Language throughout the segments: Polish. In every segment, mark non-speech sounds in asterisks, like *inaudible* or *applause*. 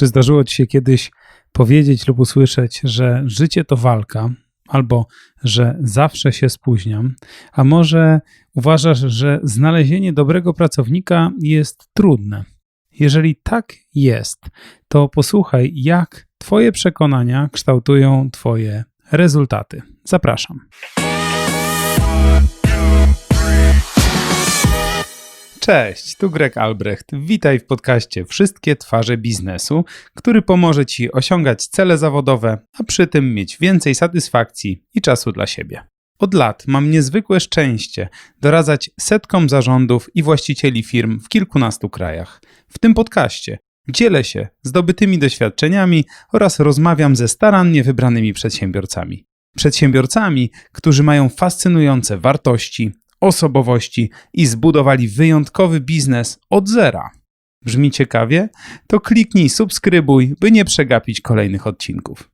Czy zdarzyło ci się kiedyś powiedzieć lub usłyszeć, że życie to walka, albo że zawsze się spóźniam, a może uważasz, że znalezienie dobrego pracownika jest trudne? Jeżeli tak jest, to posłuchaj, jak Twoje przekonania kształtują Twoje rezultaty. Zapraszam. Cześć, tu Greg Albrecht. Witaj w podcaście Wszystkie twarze biznesu, który pomoże Ci osiągać cele zawodowe, a przy tym mieć więcej satysfakcji i czasu dla siebie. Od lat mam niezwykłe szczęście doradzać setkom zarządów i właścicieli firm w kilkunastu krajach. W tym podcaście dzielę się zdobytymi doświadczeniami oraz rozmawiam ze starannie wybranymi przedsiębiorcami. Przedsiębiorcami, którzy mają fascynujące wartości, osobowości i zbudowali wyjątkowy biznes od zera. Brzmi ciekawie? To kliknij subskrybuj, by nie przegapić kolejnych odcinków.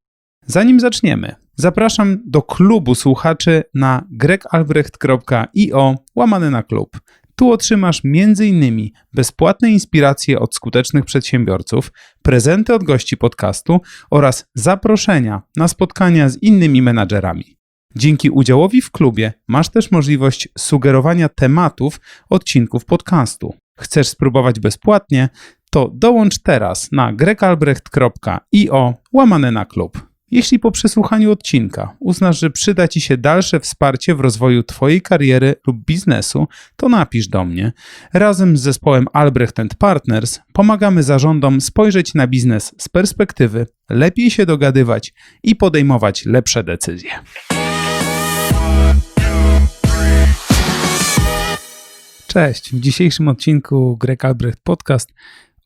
Zanim zaczniemy, zapraszam do klubu słuchaczy na gregalbrecht.io łamany na klub. Tu otrzymasz m.in. bezpłatne inspiracje od skutecznych przedsiębiorców, prezenty od gości podcastu oraz zaproszenia na spotkania z innymi menadżerami. Dzięki udziałowi w klubie masz też możliwość sugerowania tematów odcinków podcastu. Chcesz spróbować bezpłatnie? To dołącz teraz na gregalbrecht.io łamane na klub. Jeśli po przesłuchaniu odcinka uznasz, że przyda Ci się dalsze wsparcie w rozwoju Twojej kariery lub biznesu, to napisz do mnie. Razem z zespołem Albrecht Partners pomagamy zarządom spojrzeć na biznes z perspektywy, lepiej się dogadywać i podejmować lepsze decyzje. Cześć, w dzisiejszym odcinku Greg Albrecht Podcast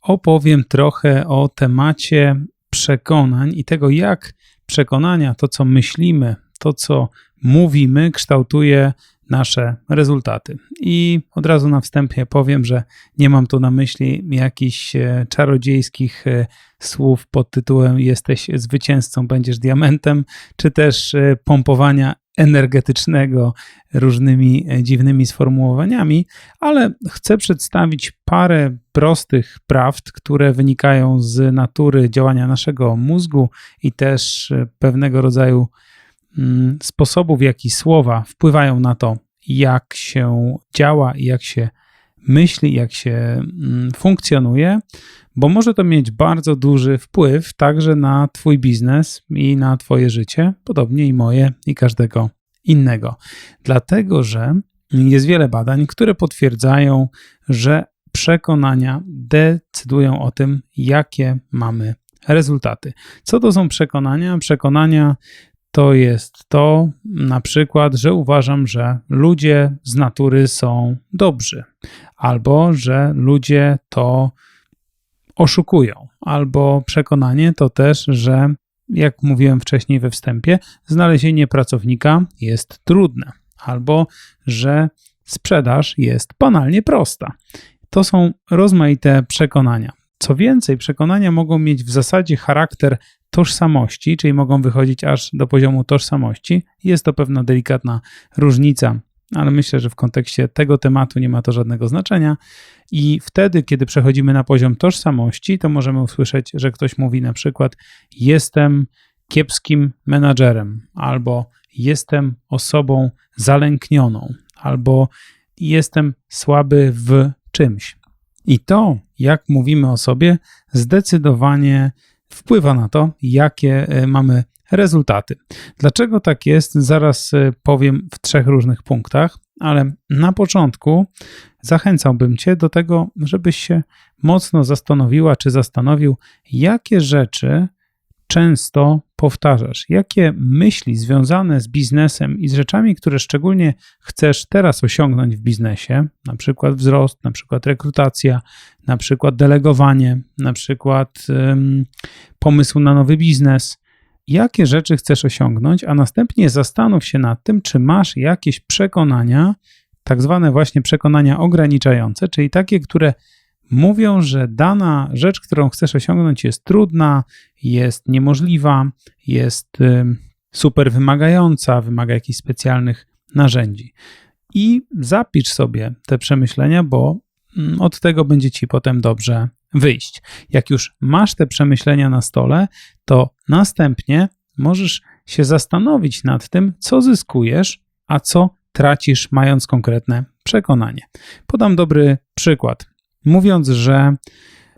opowiem trochę o temacie przekonań i tego, jak przekonania, to co myślimy, to co mówimy, kształtuje nasze rezultaty. I od razu na wstępie powiem, że nie mam tu na myśli jakichś e, czarodziejskich e, słów pod tytułem Jesteś zwycięzcą, będziesz diamentem, czy też e, pompowania energetycznego różnymi dziwnymi sformułowaniami, ale chcę przedstawić parę prostych prawd, które wynikają z natury działania naszego mózgu i też pewnego rodzaju mm, sposobu, w jaki słowa wpływają na to, jak się działa i jak się myśli, jak się mm, funkcjonuje, bo może to mieć bardzo duży wpływ także na Twój biznes i na Twoje życie, podobnie i moje i każdego innego. Dlatego, że jest wiele badań, które potwierdzają, że przekonania decydują o tym, jakie mamy rezultaty. Co to są przekonania? Przekonania to jest to na przykład, że uważam, że ludzie z natury są dobrzy, albo że ludzie to oszukują, albo przekonanie to też, że jak mówiłem wcześniej we wstępie, znalezienie pracownika jest trudne, albo że sprzedaż jest banalnie prosta. To są rozmaite przekonania. Co więcej, przekonania mogą mieć w zasadzie charakter tożsamości, czyli mogą wychodzić aż do poziomu tożsamości. Jest to pewna delikatna różnica, ale myślę, że w kontekście tego tematu nie ma to żadnego znaczenia. I wtedy, kiedy przechodzimy na poziom tożsamości, to możemy usłyszeć, że ktoś mówi na przykład: Jestem kiepskim menadżerem, albo jestem osobą zalęknioną, albo jestem słaby w czymś. I to, jak mówimy o sobie, zdecydowanie wpływa na to, jakie e, mamy rezultaty. Dlaczego tak jest, zaraz e, powiem w trzech różnych punktach, ale na początku zachęcałbym Cię do tego, żebyś się mocno zastanowiła czy zastanowił, jakie rzeczy często powtarzasz? Jakie myśli związane z biznesem i z rzeczami, które szczególnie chcesz teraz osiągnąć w biznesie, na przykład wzrost, na przykład rekrutacja, na przykład delegowanie, na przykład um, pomysł na nowy biznes, jakie rzeczy chcesz osiągnąć, a następnie zastanów się nad tym, czy masz jakieś przekonania, tak zwane właśnie przekonania ograniczające, czyli takie, które mówią, że dana rzecz, którą chcesz osiągnąć, jest trudna, jest niemożliwa, jest super wymagająca, wymaga jakichś specjalnych narzędzi. I zapisz sobie te przemyślenia, bo mm, od tego będzie ci potem dobrze wyjść. Jak już masz te przemyślenia na stole, to następnie możesz się zastanowić nad tym, co zyskujesz, a co tracisz, mając konkretne przekonanie. Podam dobry przykład. Mówiąc, że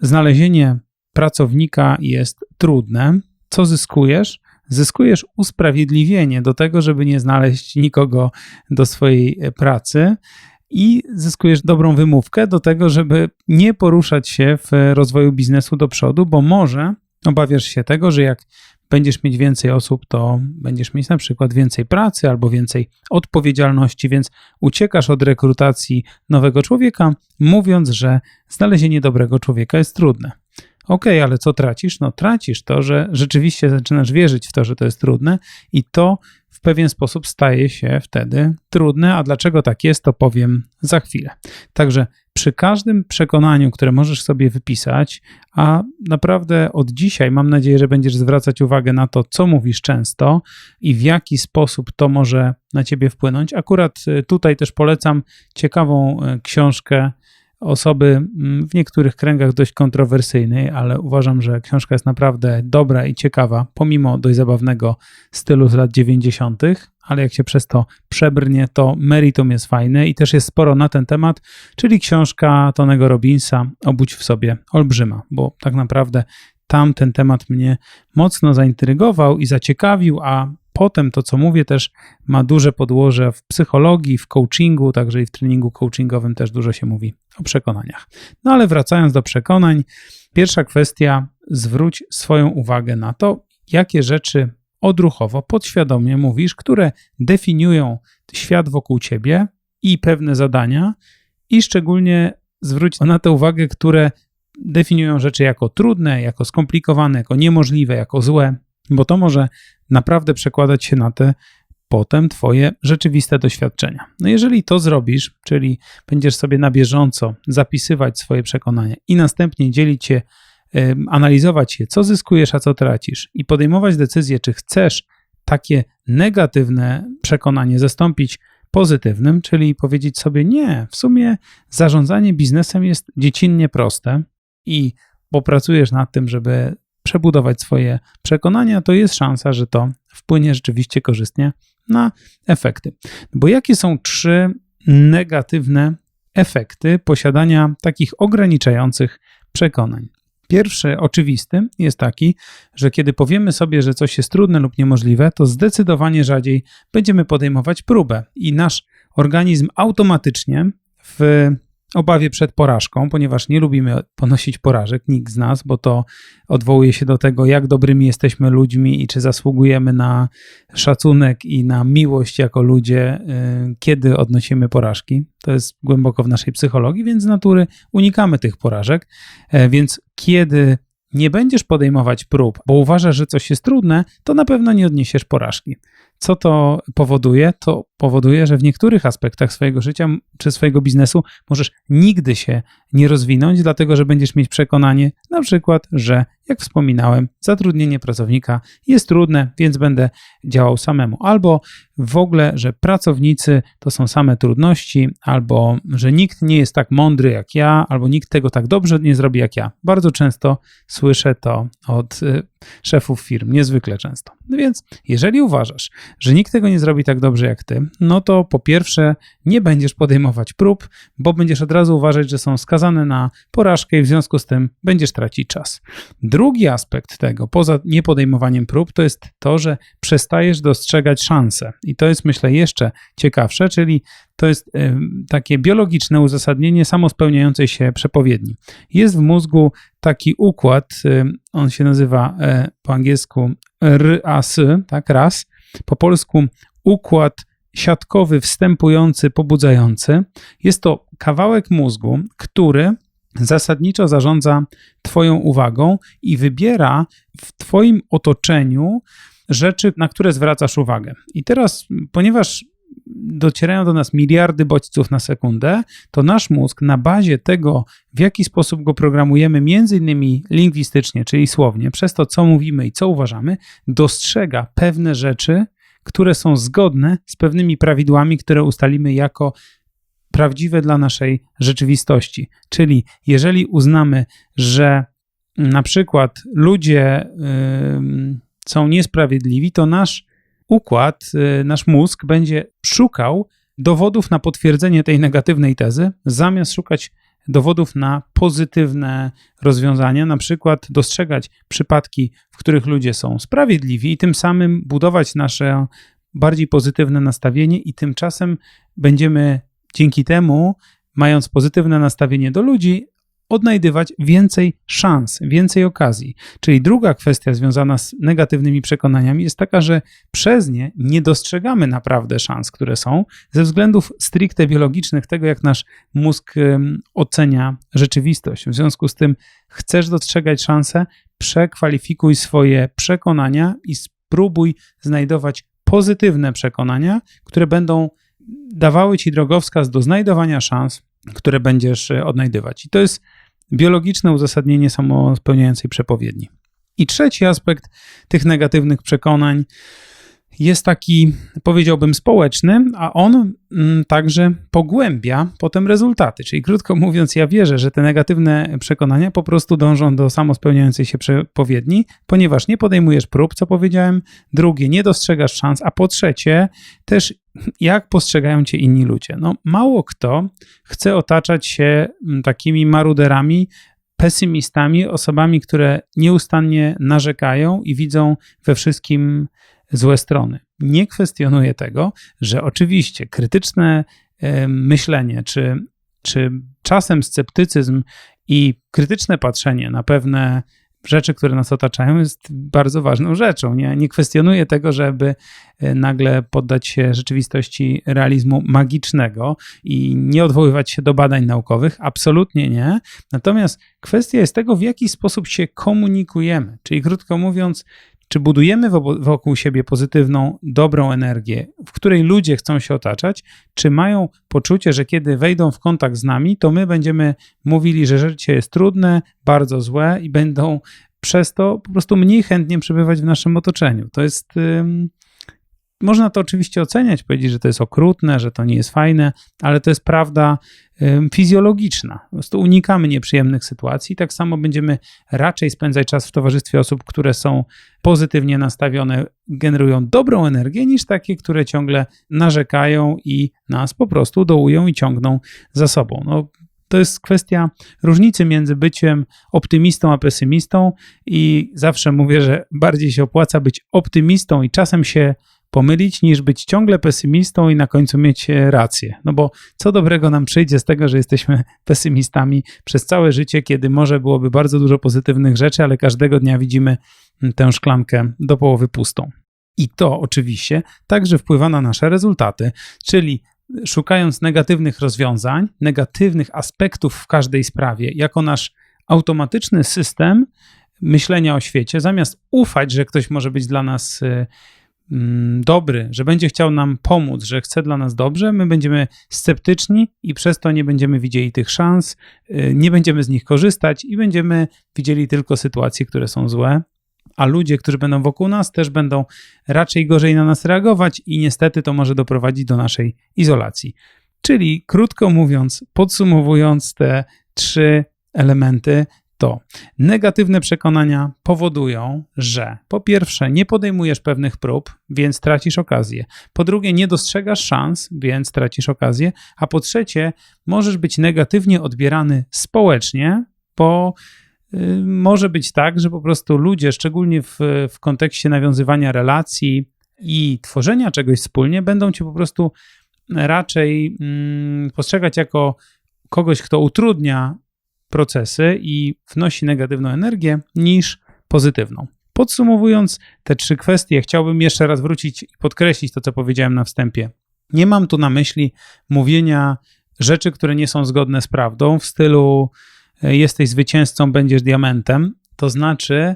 znalezienie pracownika jest trudne, co zyskujesz? Zyskujesz usprawiedliwienie do tego, żeby nie znaleźć nikogo do swojej pracy i zyskujesz dobrą wymówkę do tego, żeby nie poruszać się w rozwoju biznesu do przodu, bo może obawiasz się tego, że jak będziesz mieć więcej osób, to będziesz mieć na przykład więcej pracy albo więcej odpowiedzialności, więc uciekasz od rekrutacji nowego człowieka, mówiąc, że znalezienie dobrego człowieka jest trudne. OK, ale co tracisz? No, tracisz to, że rzeczywiście zaczynasz wierzyć w to, że to jest trudne, i to w pewien sposób staje się wtedy trudne. A dlaczego tak jest, to powiem za chwilę. Także przy każdym przekonaniu, które możesz sobie wypisać, a naprawdę od dzisiaj mam nadzieję, że będziesz zwracać uwagę na to, co mówisz często i w jaki sposób to może na ciebie wpłynąć. Akurat y, tutaj też polecam ciekawą y, książkę osoby mm, w niektórych kręgach dość kontrowersyjnej, ale uważam, że książka jest naprawdę dobra i ciekawa, pomimo dość zabawnego stylu z lat 90., ale jak się przez to przebrnie, to meritum jest fajne i też jest sporo na ten temat, czyli książka Tonego Robinsa Obudź w sobie olbrzyma, bo tak naprawdę tam ten temat mnie mocno zaintrygował i zaciekawił, a potem to, co mówię, też ma duże podłoże w psychologii, w coachingu, także i w treningu coachingowym też dużo się mówi o przekonaniach. No ale wracając do przekonań, pierwsza kwestia, zwróć swoją uwagę na to, jakie rzeczy odruchowo, podświadomie mówisz, które definiują świat wokół ciebie i pewne zadania, i szczególnie zwróć na to uwagę, które definiują rzeczy jako trudne, jako skomplikowane, jako niemożliwe, jako złe, bo to może naprawdę przekładać się na te potem Twoje rzeczywiste doświadczenia. No jeżeli to zrobisz, czyli będziesz sobie na bieżąco zapisywać swoje przekonania i następnie dzielić się, analizować je, co zyskujesz, a co tracisz i podejmować decyzję, czy chcesz takie negatywne przekonanie zastąpić pozytywnym, czyli powiedzieć sobie nie, w sumie zarządzanie biznesem jest dziecinnie proste i popracujesz nad tym, żeby przebudować swoje przekonania, to jest szansa, że to wpłynie rzeczywiście korzystnie na efekty. Bo jakie są trzy negatywne efekty posiadania takich ograniczających przekonań? Pierwszy, oczywisty, jest taki, że kiedy powiemy sobie, że coś jest trudne lub niemożliwe, to zdecydowanie rzadziej będziemy podejmować próbę i nasz organizm automatycznie w obawie przed porażką, ponieważ nie lubimy ponosić porażek, nikt z nas, bo to odwołuje się do tego, jak dobrymi jesteśmy ludźmi i czy zasługujemy na szacunek i na miłość jako ludzie, y, kiedy odnosimy porażki. To jest głęboko w naszej psychologii, więc z natury unikamy tych porażek. E, więc kiedy nie będziesz podejmować prób, bo uważasz, że coś jest trudne, to na pewno nie odniesiesz porażki. Co to powoduje? To powoduje, że w niektórych aspektach swojego życia czy swojego biznesu możesz nigdy się nie rozwinąć, dlatego że będziesz mieć przekonanie, na przykład, że jak wspominałem, zatrudnienie pracownika jest trudne, więc będę działał samemu. Albo w ogóle, że pracownicy to są same trudności, albo że nikt nie jest tak mądry jak ja, albo nikt tego tak dobrze nie zrobi jak ja. Bardzo często słyszę to od y, szefów firm, niezwykle często. No więc, jeżeli uważasz, że nikt tego nie zrobi tak dobrze jak ty, no to po pierwsze nie będziesz podejmować prób, bo będziesz od razu uważać, że są skazane na porażkę i w związku z tym będziesz tracić czas. Drugi aspekt tego, poza niepodejmowaniem prób, to jest to, że przestajesz dostrzegać szanse. I to jest, myślę, jeszcze ciekawsze, czyli to jest takie biologiczne uzasadnienie samospełniającej się przepowiedni. Jest w mózgu taki układ, on się nazywa e, po angielsku RAS, tak, RAS, po polsku układ siatkowy wstępujący, pobudzający. Jest to kawałek mózgu, który zasadniczo zarządza Twoją uwagą i wybiera w Twoim otoczeniu rzeczy, na które zwracasz uwagę. I teraz, ponieważ docierają do nas miliardy bodźców na sekundę, to nasz mózg na bazie tego, w jaki sposób go programujemy, między innymi lingwistycznie, czyli słownie, przez to, co mówimy i co uważamy, dostrzega pewne rzeczy, które są zgodne z pewnymi prawidłami, które ustalimy jako prawdziwe dla naszej rzeczywistości. Czyli jeżeli uznamy, że na przykład ludzie yy, są niesprawiedliwi, to nasz układ, yy, nasz mózg będzie szukał dowodów na potwierdzenie tej negatywnej tezy, zamiast szukać dowodów na pozytywne rozwiązania, na przykład dostrzegać przypadki, w których ludzie są sprawiedliwi i tym samym budować nasze bardziej pozytywne nastawienie i tymczasem będziemy dzięki temu, mając pozytywne nastawienie do ludzi, odnajdywać więcej szans, więcej okazji. Czyli druga kwestia związana z negatywnymi przekonaniami jest taka, że przez nie nie dostrzegamy naprawdę szans, które są, ze względów stricte biologicznych, tego jak nasz mózg ocenia rzeczywistość. W związku z tym chcesz dostrzegać szanse, przekwalifikuj swoje przekonania i spróbuj znajdować pozytywne przekonania, które będą dawały ci drogowskaz do znajdowania szans, które będziesz e, odnajdywać. I to jest biologiczne uzasadnienie samospełniającej przepowiedni. I trzeci aspekt tych negatywnych przekonań jest taki, powiedziałbym, społeczny, a on mm, także pogłębia potem rezultaty. Czyli krótko mówiąc, ja wierzę, że te negatywne przekonania po prostu dążą do samospełniającej się przepowiedni, ponieważ nie podejmujesz prób, co powiedziałem, drugie, nie dostrzegasz szans, a po trzecie, też jak postrzegają cię inni ludzie. No, mało kto chce otaczać się mm, takimi maruderami, pesymistami, osobami, które nieustannie narzekają i widzą we wszystkim złe strony. Nie kwestionuję tego, że oczywiście krytyczne myślenie, czy, czy czasem sceptycyzm i krytyczne patrzenie na pewne rzeczy, które nas otaczają, jest bardzo ważną rzeczą. Nie, nie kwestionuję tego, żeby e, nagle poddać się rzeczywistości realizmu magicznego i nie odwoływać się do badań naukowych. Absolutnie nie. Natomiast kwestia jest tego, w jaki sposób się komunikujemy. Czyli krótko mówiąc, czy budujemy wokół siebie pozytywną, dobrą energię, w której ludzie chcą się otaczać? Czy mają poczucie, że kiedy wejdą w kontakt z nami, to my będziemy mówili, że życie jest trudne, bardzo złe i będą przez to po prostu mniej chętnie przebywać w naszym otoczeniu? To jest. Można to oczywiście oceniać, powiedzieć, że to jest okrutne, że to nie jest fajne, ale to jest prawda fizjologiczna. Po prostu unikamy nieprzyjemnych sytuacji. Tak samo będziemy raczej spędzać czas w towarzystwie osób, które są pozytywnie nastawione, generują dobrą energię, niż takie, które ciągle narzekają i nas po prostu dołują i ciągną za sobą. No, to jest kwestia różnicy między byciem optymistą a pesymistą, i zawsze mówię, że bardziej się opłaca być optymistą i czasem się pomylić, niż być ciągle pesymistą i na końcu mieć e, rację. No bo co dobrego nam przyjdzie z tego, że jesteśmy *laughs* pesymistami przez całe życie, kiedy może byłoby bardzo dużo pozytywnych rzeczy, ale każdego dnia widzimy tę szklankę do połowy pustą. I to oczywiście także wpływa na nasze rezultaty, czyli szukając negatywnych rozwiązań, negatywnych aspektów w każdej sprawie, jako nasz automatyczny system myślenia o świecie, zamiast ufać, że ktoś może być dla nas e, dobry, że będzie chciał nam pomóc, że chce dla nas dobrze, my będziemy sceptyczni i przez to nie będziemy widzieli tych szans, y, nie będziemy z nich korzystać i będziemy widzieli tylko sytuacje, które są złe. A ludzie, którzy będą wokół nas, też będą raczej gorzej na nas reagować, i niestety to może doprowadzić do naszej izolacji. Czyli, krótko mówiąc, podsumowując te trzy elementy, to negatywne przekonania powodują, że po pierwsze nie podejmujesz pewnych prób, więc tracisz okazję. Po drugie, nie dostrzegasz szans, więc tracisz okazję. A po trzecie, możesz być negatywnie odbierany społecznie, bo y, może być tak, że po prostu ludzie, szczególnie w, w kontekście nawiązywania relacji i tworzenia czegoś wspólnie, będą cię po prostu raczej mm, postrzegać jako kogoś, kto utrudnia procesy i wnosi negatywną energię niż pozytywną. Podsumowując te trzy kwestie, chciałbym jeszcze raz wrócić i podkreślić to, co powiedziałem na wstępie. Nie mam tu na myśli mówienia rzeczy, które nie są zgodne z prawdą, w stylu e, jesteś zwycięzcą, będziesz diamentem. To znaczy,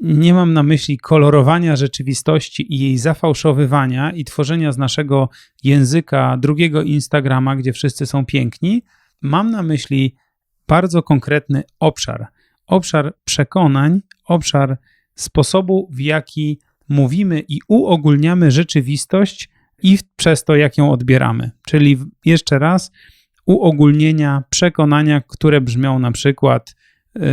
nie mam na myśli kolorowania rzeczywistości i jej zafałszowywania i tworzenia z naszego języka drugiego Instagrama, gdzie wszyscy są piękni. Mam na myśli bardzo konkretny obszar. Obszar przekonań, obszar sposobu, w jaki mówimy i uogólniamy rzeczywistość i przez to, jak ją odbieramy. Czyli jeszcze raz, uogólnienia przekonania, które brzmią na przykład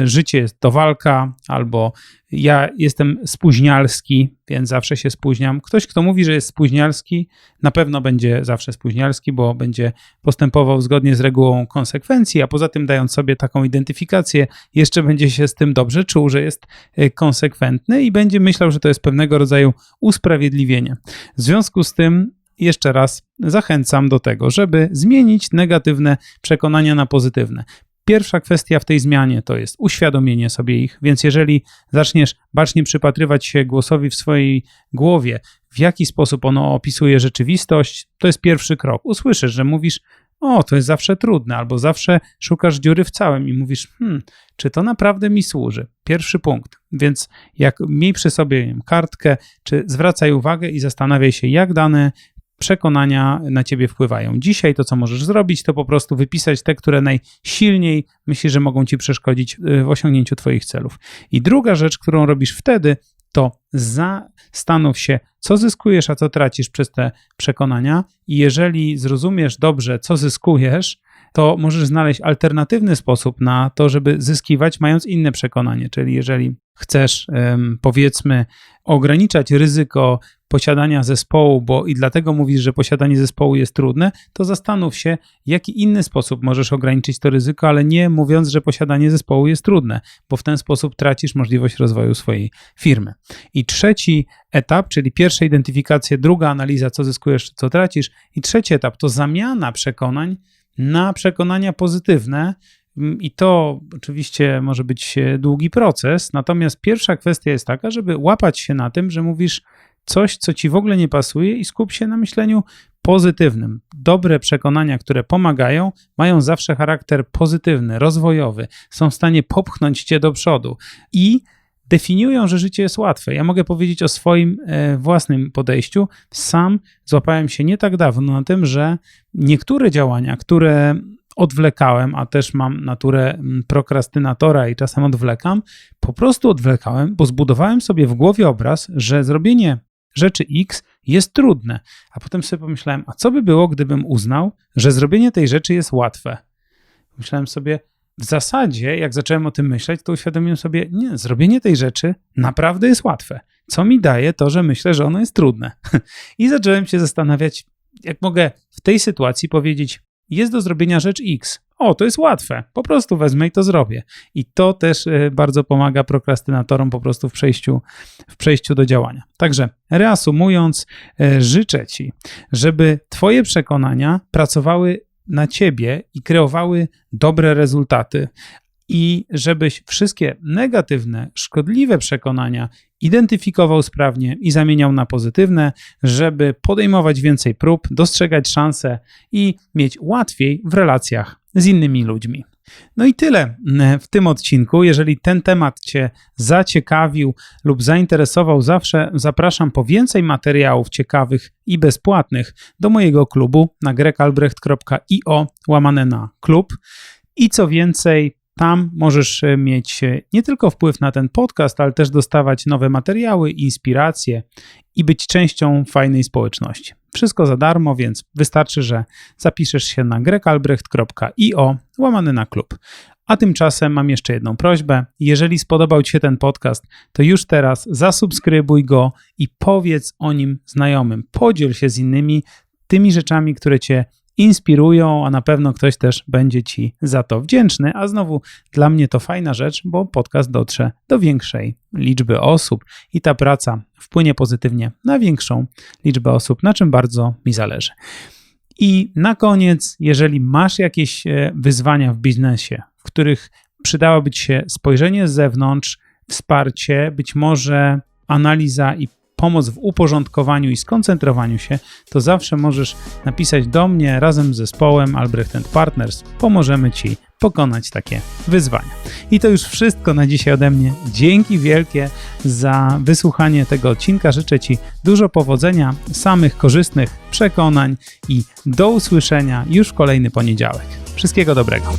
życie to walka, albo ja jestem spóźnialski, więc zawsze się spóźniam. Ktoś, kto mówi, że jest spóźnialski, na pewno będzie zawsze spóźnialski, bo będzie postępował zgodnie z regułą konsekwencji, a poza tym, dając sobie taką identyfikację, jeszcze będzie się z tym dobrze czuł, że jest e, konsekwentny i będzie myślał, że to jest pewnego rodzaju usprawiedliwienie. W związku z tym, jeszcze raz zachęcam do tego, żeby zmienić negatywne przekonania na pozytywne. Pierwsza kwestia w tej zmianie to jest uświadomienie sobie ich, więc jeżeli zaczniesz bacznie przypatrywać się głosowi w swojej głowie, w jaki sposób ono opisuje rzeczywistość, to jest pierwszy krok. Usłyszysz, że mówisz, o, to jest zawsze trudne, albo zawsze szukasz dziury w całym i mówisz, hmm, czy to naprawdę mi służy? Pierwszy punkt. Więc jak miej przy sobie wiem, kartkę, czy zwracaj uwagę i zastanawiaj się, jak dane przekonania na ciebie wpływają. Dzisiaj to, co możesz zrobić, to po prostu wypisać te, które najsilniej myślisz, że mogą ci przeszkodzić y, w osiągnięciu twoich celów. I druga rzecz, którą robisz wtedy, to zastanów się, co zyskujesz, a co tracisz przez te przekonania. I jeżeli zrozumiesz dobrze, co zyskujesz, to możesz znaleźć alternatywny sposób na to, żeby zyskiwać, mając inne przekonanie. Czyli jeżeli chcesz, powiedzmy, ograniczać ryzyko posiadania zespołu, bo i dlatego mówisz, że posiadanie zespołu jest trudne, to zastanów się, jaki inny sposób możesz ograniczyć to ryzyko, ale nie mówiąc, że posiadanie zespołu jest trudne, bo w ten sposób tracisz możliwość rozwoju swojej firmy. I trzeci etap, czyli pierwsza identyfikacja, druga analiza, co zyskujesz, co tracisz, i trzeci etap to zamiana przekonań na przekonania pozytywne, i to oczywiście może być długi proces, natomiast pierwsza kwestia jest taka, żeby łapać się na tym, że mówisz coś, co ci w ogóle nie pasuje i skup się na myśleniu pozytywnym. Dobre przekonania, które pomagają, mają zawsze charakter pozytywny, rozwojowy, są w stanie popchnąć cię do przodu i definiują, że życie jest łatwe. Ja mogę powiedzieć o swoim e, własnym podejściu. Sam złapałem się nie tak dawno na tym, że niektóre działania, które odwlekałem, a też mam naturę mm, prokrastynatora i czasem odwlekam, po prostu odwlekałem, bo zbudowałem sobie w głowie obraz, że zrobienie rzeczy X jest trudne. A potem sobie pomyślałem, a co by było, gdybym uznał, że zrobienie tej rzeczy jest łatwe? Myślałem sobie, w zasadzie, jak zacząłem o tym myśleć, to uświadomiłem sobie, nie, zrobienie tej rzeczy naprawdę jest łatwe. Co mi daje to, że myślę, że ono jest trudne. *laughs* I zacząłem się zastanawiać, jak mogę w tej sytuacji powiedzieć, jest do zrobienia rzecz X. O, to jest łatwe. Po prostu wezmę i to zrobię. I to też e, bardzo pomaga prokrastynatorom po prostu w przejściu, w przejściu do działania. Także reasumując, e, życzę Ci, żeby Twoje przekonania pracowały na Ciebie i kreowały dobre rezultaty, i żebyś wszystkie negatywne, szkodliwe przekonania identyfikował sprawnie i zamieniał na pozytywne, żeby podejmować więcej prób, dostrzegać szanse i mieć łatwiej w relacjach z innymi ludźmi. No i tyle mm, w tym odcinku. Jeżeli ten temat Cię zaciekawił lub zainteresował, zawsze zapraszam po więcej materiałów ciekawych i bezpłatnych do mojego klubu na grekalbrecht.io łamane na klub. I co więcej, tam możesz e, mieć e, nie tylko wpływ na ten podcast, ale też dostawać nowe materiały, inspiracje i być częścią fajnej społeczności. Wszystko za darmo, więc wystarczy, że zapiszesz się na grekalbrecht.io łamany na klub. A tymczasem mam jeszcze jedną prośbę. Jeżeli spodobał Ci się ten podcast, to już teraz zasubskrybuj go i powiedz o nim znajomym. Podziel się z innymi tymi rzeczami, które Cię inspirują, a na pewno ktoś też będzie Ci za to wdzięczny. A znowu dla mnie to fajna rzecz, bo podcast dotrze do większej liczby osób i ta praca wpłynie pozytywnie na większą liczbę osób, na czym bardzo mi zależy. I na koniec, jeżeli masz jakieś e, wyzwania w biznesie, w których przydałoby Ci się spojrzenie z zewnątrz, wsparcie, być może analiza i pomoc w uporządkowaniu i skoncentrowaniu się, to zawsze możesz napisać do mnie razem z zespołem Albrecht Partners. Pomożemy Ci pokonać takie wyzwania. I to już wszystko na dzisiaj ode mnie. Dzięki wielkie za wysłuchanie tego odcinka. Życzę Ci dużo powodzenia, samych korzystnych przekonań i do usłyszenia już w kolejny poniedziałek. Wszystkiego dobrego.